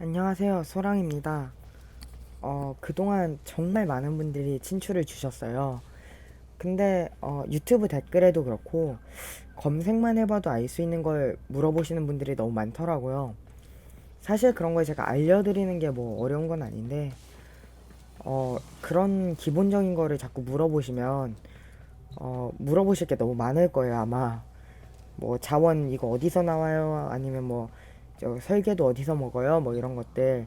안녕하세요. 소랑입니다. 어, 그동안 정말 많은 분들이 친추를 주셨어요. 근데 어, 유튜브 댓글에도 그렇고 검색만 해봐도 알 수 있는 걸 물어보시는 분들이 너무 많더라고요. 사실 그런 걸 제가 알려드리는 게 뭐 어려운 건 아닌데 어, 그런 기본적인 거를 자꾸 물어보시면 어, 물어보실 게 너무 많을 거예요, 아마. 뭐 자원 이거 어디서 나와요? 아니면 뭐 저 설계도 어디서 먹어요? 뭐 이런 것들.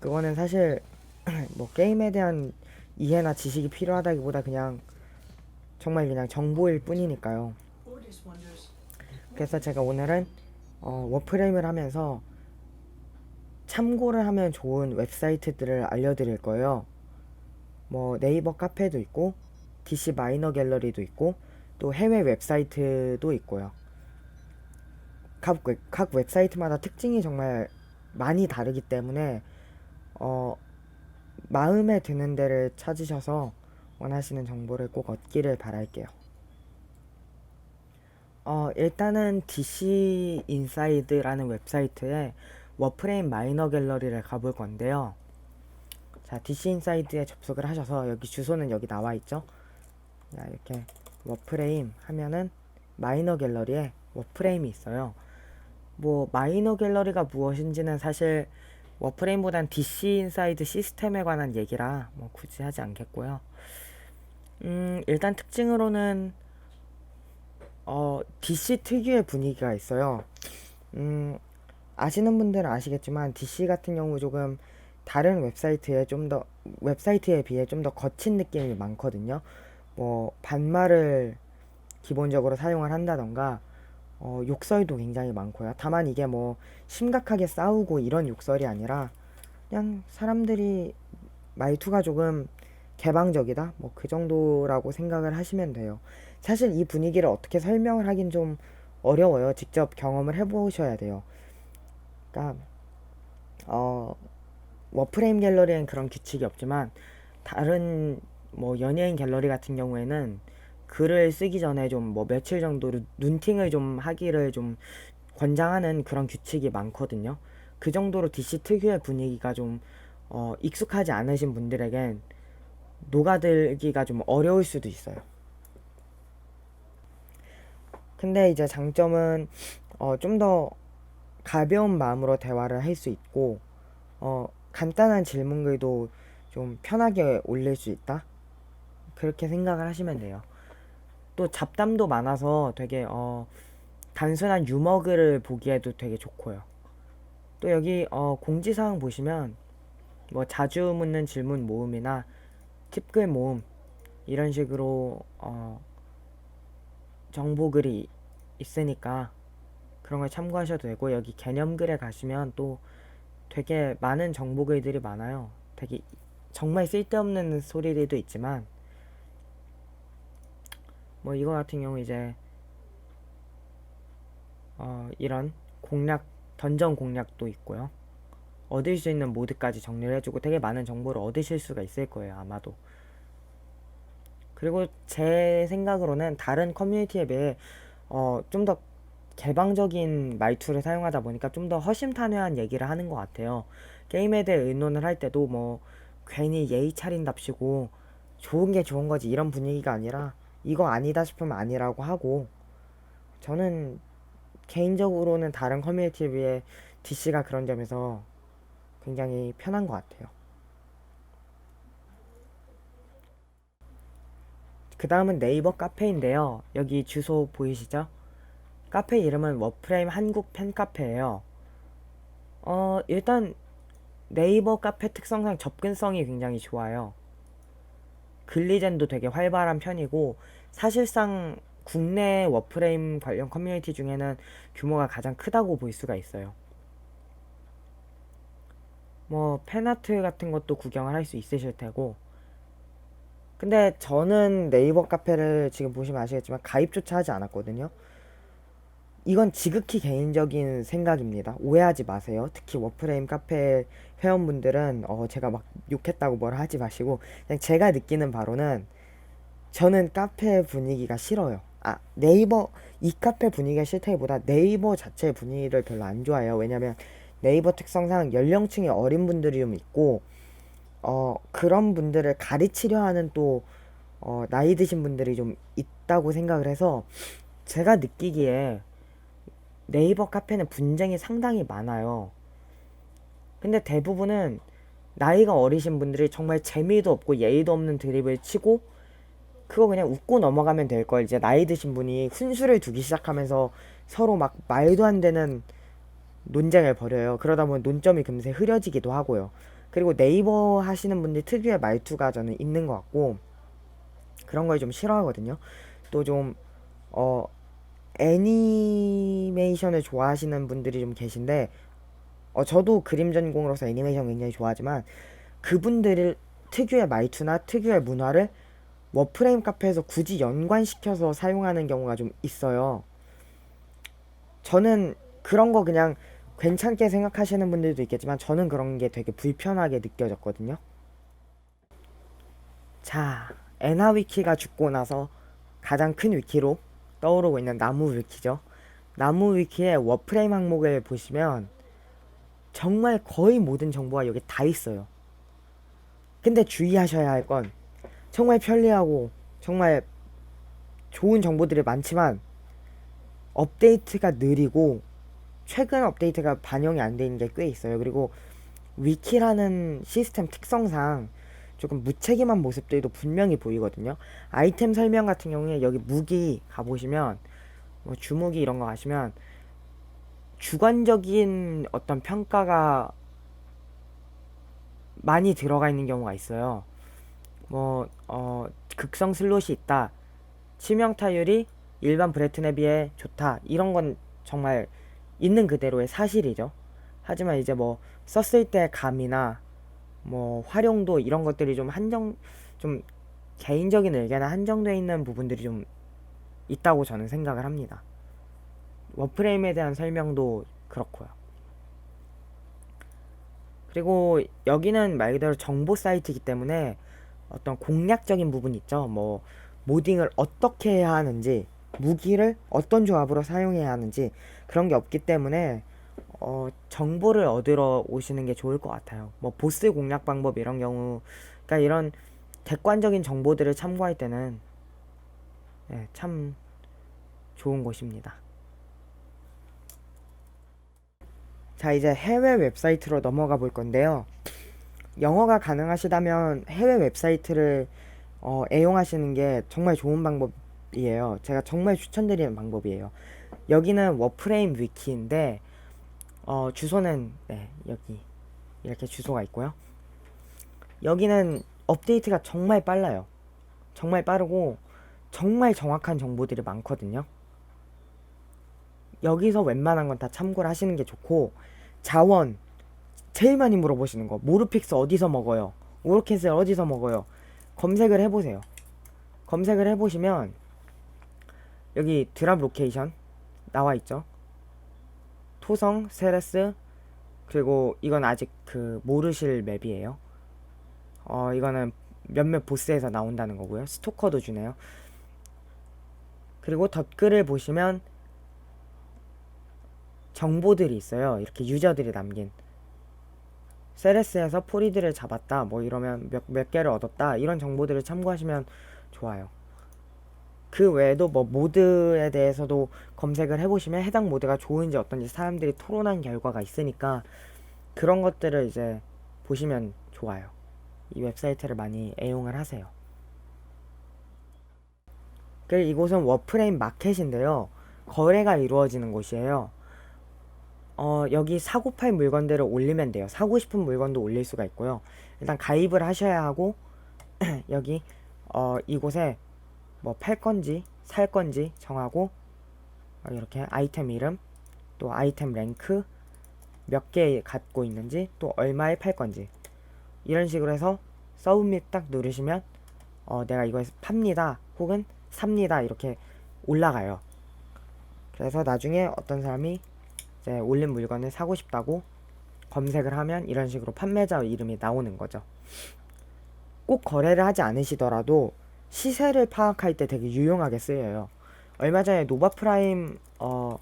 그거는 사실 뭐 게임에 대한 이해나 지식이 필요하다기보다 그냥 정말 그냥 정보일 뿐이니까요. 그래서 제가 오늘은 어, 워프레임을 하면서 참고를 하면 좋은 웹사이트들을 알려드릴 거예요. 뭐 네이버 카페도 있고 DC 마이너 갤러리도 있고 또 해외 웹사이트도 있고요. 각, 웹, 각 웹사이트마다 특징이 정말 많이 다르기 때문에 어, 마음에 드는 데를 찾으셔서 원하시는 정보를 꼭 얻기를 바랄게요. 어, 일단은 DC 인사이드라는 웹사이트에 워프레임 마이너 갤러리를 가볼 건데요. 자, DC 인사이드에 접속을 하셔서 여기 주소는 여기 나와 있죠. 자, 이렇게 워프레임 하면은 마이너 갤러리에 워프레임이 있어요. 뭐 마이너 갤러리가 무엇인지는 사실 워프레임보단 DC 인사이드 시스템에 관한 얘기라 뭐 굳이 하지 않겠고요. 음, 일단 특징으로는 어, DC 특유의 분위기가 있어요. 음, 아시는 분들은 아시겠지만 DC 같은 경우 조금 다른 웹사이트에 좀 더 웹사이트에 비해 좀 더 거친 느낌이 많거든요. 뭐 반말을 기본적으로 사용을 한다던가 어, 욕설도 굉장히 많고요. 다만 이게 뭐 심각하게 싸우고 이런 욕설이 아니라 그냥 사람들이 말투가 조금 개방적이다? 뭐 그 정도라고 생각을 하시면 돼요. 사실 이 분위기를 어떻게 설명을 하긴 좀 어려워요. 직접 경험을 해보셔야 돼요. 그러니까 어, 워프레임 갤러리엔 그런 규칙이 없지만 다른 뭐 연예인 갤러리 같은 경우에는 글을 쓰기 전에 좀 뭐 며칠 정도 루- 눈팅을 좀 하기를 좀 권장하는 그런 규칙이 많거든요. 그 정도로 DC 특유의 분위기가 좀 어, 익숙하지 않으신 분들에겐 녹아들기가 좀 어려울 수도 있어요. 근데 이제 장점은 어, 좀 더 가벼운 마음으로 대화를 할 수 있고 어, 간단한 질문글도 좀 편하게 올릴 수 있다. 그렇게 생각을 하시면 돼요. 또 잡담도 많아서 되게 어, 단순한 유머 글을 보기에도 되게 좋고요. 또 여기 어, 공지사항 보시면 뭐 자주 묻는 질문 모음이나 팁글 모음 이런 식으로 어, 정보 글이 있으니까 그런 걸 참고하셔도 되고 여기 개념글에 가시면 또 되게 많은 정보 글들이 많아요. 되게 정말 쓸데없는 소리들도 있지만 뭐 이거 같은 경우 이제 어, 이런 공략 던전 공략도 있고요. 얻을 수 있는 모드까지 정리를 해주고 되게 많은 정보를 얻으실 수가 있을 거예요, 아마도. 그리고 제 생각으로는 다른 커뮤니티에 비해 어, 좀 더 개방적인 말투를 사용하다 보니까 좀 더 허심탄회한 얘기를 하는 것 같아요. 게임에 대해 의논을 할 때도 뭐 괜히 예의 차린답시고 좋은 게 좋은 거지 이런 분위기가 아니라 이거 아니다 싶으면 아니라고 하고 저는 개인적으로는 다른 커뮤니티에 비해 DC가 그런 점에서 굉장히 편한 것 같아요. 그 다음은 네이버 카페인데요. 여기 주소 보이시죠? 카페 이름은 워프레임 한국 팬카페예요. 어, 일단 네이버 카페 특성상 접근성이 굉장히 좋아요. 글리젠도 되게 활발한 편이고 사실상 국내 워프레임 관련 커뮤니티 중에는 규모가 가장 크다고 볼 수가 있어요. 뭐 팬아트 같은 것도 구경을 할 수 있으실 테고 근데 저는 네이버 카페를 지금 보시면 아시겠지만 가입조차 하지 않았거든요. 이건 지극히 개인적인 생각입니다. 오해하지 마세요. 특히 워프레임 카페 회원분들은 어 제가 막 욕했다고 뭐라 하지 마시고 그냥 제가 느끼는 바로는 저는 카페 분위기가 싫어요. 아 네이버 이 카페 분위기가 싫다기보다 네이버 자체 분위기를 별로 안 좋아해요. 왜냐면 네이버 특성상 연령층이 어린 분들이 좀 있고 어 그런 분들을 가르치려 하는 또 어, 나이 드신 분들이 좀 있다고 생각을 해서 제가 느끼기에 네이버 카페는 분쟁이 상당히 많아요. 근데 대부분은 나이가 어리신 분들이 정말 재미도 없고 예의도 없는 드립을 치고 그거 그냥 웃고 넘어가면 될 걸 이제 나이 드신 분이 훈수를 두기 시작하면서 서로 막 말도 안 되는 논쟁을 벌여요. 그러다 보면 논점이 금세 흐려지기도 하고요. 그리고 네이버 하시는 분들 특유의 말투가 저는 있는 것 같고 그런 걸 좀 싫어하거든요. 또 좀 어 애니메이션을 좋아하시는 분들이 좀 계신데 어 저도 그림 전공으로서 애니메이션 굉장히 좋아하지만 그분들 특유의 말투나 특유의 문화를 워프레임 카페에서 굳이 연관시켜서 사용하는 경우가 좀 있어요. 저는 그런 거 그냥 괜찮게 생각하시는 분들도 있겠지만 저는 그런 게 되게 불편하게 느껴졌거든요. 자, 에나 위키가 죽고 나서 가장 큰 위키로 떠오르고 있는 나무 위키죠. 나무 위키의 워프레임 항목을 보시면 정말 거의 모든 정보가 여기 다 있어요. 근데 주의하셔야 할 건 정말 편리하고 정말 좋은 정보들이 많지만 업데이트가 느리고 최근 업데이트가 반영이 안돼 있는 게 꽤 있어요. 그리고 위키라는 시스템 특성상 조금 무책임한 모습들도 분명히 보이거든요. 아이템 설명 같은 경우에 여기 무기 가보시면 뭐 주무기 이런 거 가시면 주관적인 어떤 평가가 많이 들어가 있는 경우가 있어요. 뭐, 어, 극성 슬롯이 있다. 치명 타율이 일반 브레튼에 비해 좋다. 이런 건 정말 있는 그대로의 사실이죠. 하지만 이제 뭐 썼을 때 감이나 뭐 활용도 이런 것들이 좀 한정 좀 개인적인 의견에 한정되어 있는 부분들이 좀 있다고 저는 생각을 합니다. 워프레임에 대한 설명도 그렇고요. 그리고 여기는 말 그대로 정보 사이트이기 때문에 어떤 공략적인 부분 있죠. 뭐 모딩을 어떻게 해야 하는지, 무기를 어떤 조합으로 사용해야 하는지 그런 게 없기 때문에 어, 정보를 얻으러 오시는 게 좋을 것 같아요. 뭐 보스 공략 방법 이런 경우, 그러니까 이런 객관적인 정보들을 참고할 때는 네, 참 좋은 곳입니다. 자, 이제 해외 웹사이트로 넘어가 볼 건데요. 영어가 가능하시다면 해외 웹사이트를 어, 애용하시는 게 정말 좋은 방법이에요. 제가 정말 추천드리는 방법이에요. 여기는 워프레임 위키인데 어, 주소는 네, 여기 이렇게 주소가 있고요. 여기는 업데이트가 정말 빨라요. 정말 빠르고 정말 정확한 정보들이 많거든요. 여기서 웬만한 건 다 참고를 하시는 게 좋고 자원 제일 많이 물어보시는 거 모르픽스 어디서 먹어요? 오로켓을 어디서 먹어요? 검색을 해보세요. 검색을 해보시면 여기 드랍 로케이션 나와 있죠. 토성, 세레스 그리고 이건 아직 그 모르실 맵이에요. 어 이거는 몇몇 보스에서 나온다는 거고요. 스토커도 주네요. 그리고 덧글을 보시면 정보들이 있어요. 이렇게 유저들이 남긴. 세레스에서 포리드를 잡았다. 뭐 이러면 몇, 몇 개를 얻었다. 이런 정보들을 참고하시면 좋아요. 그 외에도 뭐 모드에 대해서도 검색을 해보시면 해당 모드가 좋은지 어떤지 사람들이 토론한 결과가 있으니까 그런 것들을 이제 보시면 좋아요. 이 웹사이트를 많이 애용을 하세요. 그리고 이곳은 워프레임 마켓인데요. 거래가 이루어지는 곳이에요. 어, 여기 사고 팔 물건들을 올리면 돼요. 사고 싶은 물건도 올릴 수가 있고요. 일단 가입을 하셔야 하고 여기 어, 이곳에 뭐 팔 건지 살 건지 정하고 어, 이렇게 아이템 이름 또 아이템 랭크 몇 개 갖고 있는지 또 얼마에 팔 건지 이런 식으로 해서 서브밋 딱 누르시면 어, 내가 이거 팝니다 혹은 삽니다 이렇게 올라가요. 그래서 나중에 어떤 사람이 이제 올린 물건을 사고 싶다고 검색을 하면 이런 식으로 판매자 이름이 나오는 거죠. 꼭 거래를 하지 않으시더라도 시세를 파악할 때 되게 유용하게 쓰여요. 얼마 전에 노바 프라임 어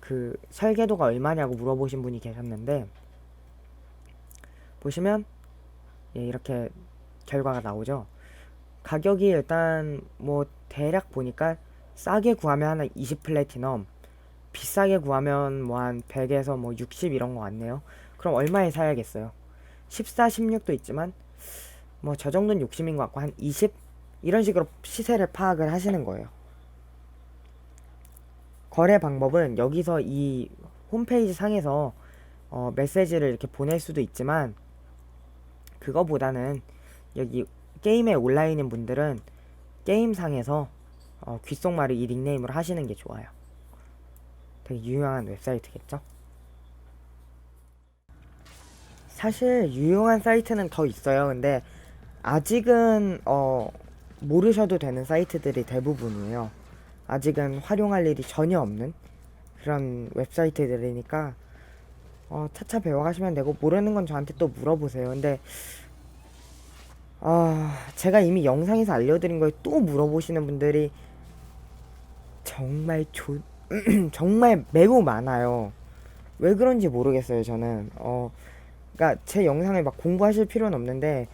그 설계도가 얼마냐고 물어보신 분이 계셨는데 보시면 예, 이렇게 결과가 나오죠. 가격이 일단 뭐 대략 보니까 싸게 구하면 한 20 플래티넘, 비싸게 구하면 뭐 한 100에서 뭐 60 이런 거 같네요. 그럼 얼마에 사야겠어요? 14, 16도 있지만 뭐 저 정도는 욕심인 것 같고 한 20? 이런 식으로 시세를 파악을 하시는 거예요. 거래 방법은 여기서 이 홈페이지 상에서 어, 메시지를 이렇게 보낼 수도 있지만 그거보다는 여기 게임에 온라인인 분들은 게임상에서 어, 귓속말을 이 닉네임으로 하시는 게 좋아요. 되게 유용한 웹사이트겠죠? 사실 유용한 사이트는 더 있어요. 근데 아직은 어, 모르셔도 되는 사이트들이 대부분이에요. 아직은 활용할 일이 전혀 없는 그런 웹사이트들이니까 어, 차차 배워가시면 되고 모르는 건 저한테 또 물어보세요. 근데 아, 제가 이미 영상에서 알려드린 걸 또 물어보시는 분들이 정말 조, 정말 매우 많아요. 왜 그런지 모르겠어요, 저는. 어, 그니까 제 영상을 막 공부하실 필요는 없는데,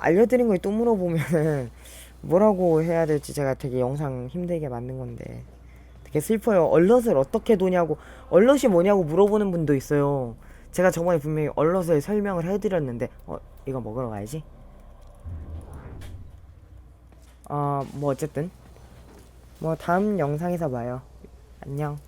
알려드린 걸 또 물어보면은 뭐라고 해야 될지 제가 되게 영상 힘들게 만든 건데. 되게 슬퍼요. 얼럿을 어떻게 도냐고, 얼럿이 뭐냐고 물어보는 분도 있어요. 제가 저번에 분명히 얼럿을 설명을 해드렸는데, 어, 이거 먹으러 가야지. 어, 뭐 어쨌든. 뭐 다음 영상에서 봐요. 안녕.